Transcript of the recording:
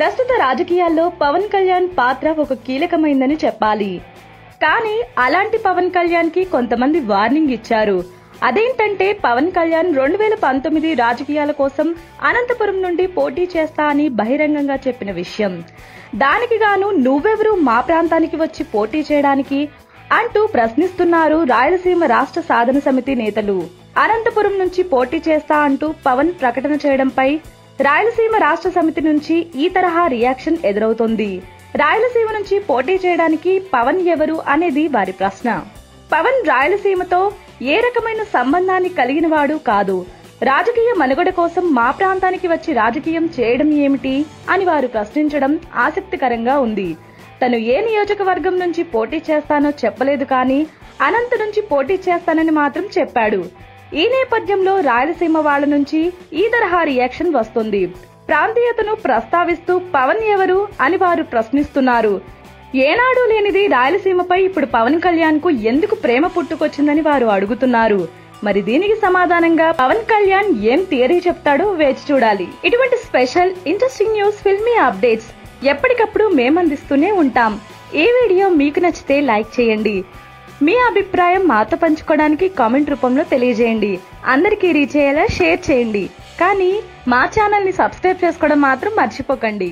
ప్రస్తుత రాజకీయాల్లో పవన్ కళ్యాణ్ పాత్ర ఒక కీలకమైందని చెప్పాలి. కానీ అలాంటి పవన్ కళ్యాణ్కి కొంతమంది వార్నింగ్ ఇచ్చారు. అదేంటంటే పవన్ కళ్యాణ్ రెండు వేల పంతొమ్మిది రాజకీయాల కోసం అనంతపురం నుండి పోటీ చేస్తా అని బహిరంగంగా చెప్పిన విషయం. దానికి గాను నువ్వెవరు మా ప్రాంతానికి వచ్చి పోటీ చేయడానికి అంటూ ప్రశ్నిస్తున్నారు రాయలసీమ రాష్ట్ర సాధన సమితి నేతలు. అనంతపురం నుంచి పోటీ చేస్తా అంటూ పవన్ ప్రకటన చేయడంపై రాయలసీమ రాష్ట్ర సమితి నుంచి ఈ తరహా రియాక్షన్ ఎదురవుతోంది. రాయలసీమ నుంచి పోటీ చేయడానికి పవన్ ఎవరు అనేది వారి ప్రశ్న. పవన్ రాయలసీమతో ఏ రకమైన సంబంధాన్ని కలిగిన వాడు కాదు. రాజకీయ మనుగడ కోసం మా ప్రాంతానికి వచ్చి రాజకీయం చేయడం ఏమిటి అని వారు ప్రశ్నించడం ఆసక్తికరంగా ఉంది. తను ఏ నియోజకవర్గం నుంచి పోటీ చేస్తానో చెప్పలేదు కానీ అనంత నుంచి పోటీ చేస్తానని మాత్రం చెప్పాడు. ఈ నేపథ్యంలో రాయలసీమ వాళ్ళ నుంచి ఈ తరహా రియాక్షన్ వస్తుంది. ప్రాంతీయతను ప్రస్తావిస్తూ పవన్ ఎవరు అని వారు ప్రశ్నిస్తున్నారు. ఏనాడు లేనిది రాయలసీమపై ఇప్పుడు పవన్ కళ్యాణ్కు ఎందుకు ప్రేమ పుట్టుకొచ్చిందని వారు అడుగుతున్నారు. మరి దీనికి సమాధానంగా పవన్ కళ్యాణ్ ఏం థియరీ చెప్తాడో వేచి చూడాలి. ఇటువంటి special interesting news filmy updates ఎప్పటికప్పుడు మేమందిస్తూనే ఉంటాం. ఈ వీడియో మీకు నచ్చితే లైక్ చేయండి. మీ అభిప్రాయం మాతో పంచుకోవడానికి కామెంట్ రూపంలో తెలియజేయండి. అందరికీ రీచ్ అయ్యేలా షేర్ చేయండి. కానీ మా ఛానల్ని సబ్స్క్రైబ్ చేసుకోవడం మాత్రం మర్చిపోకండి.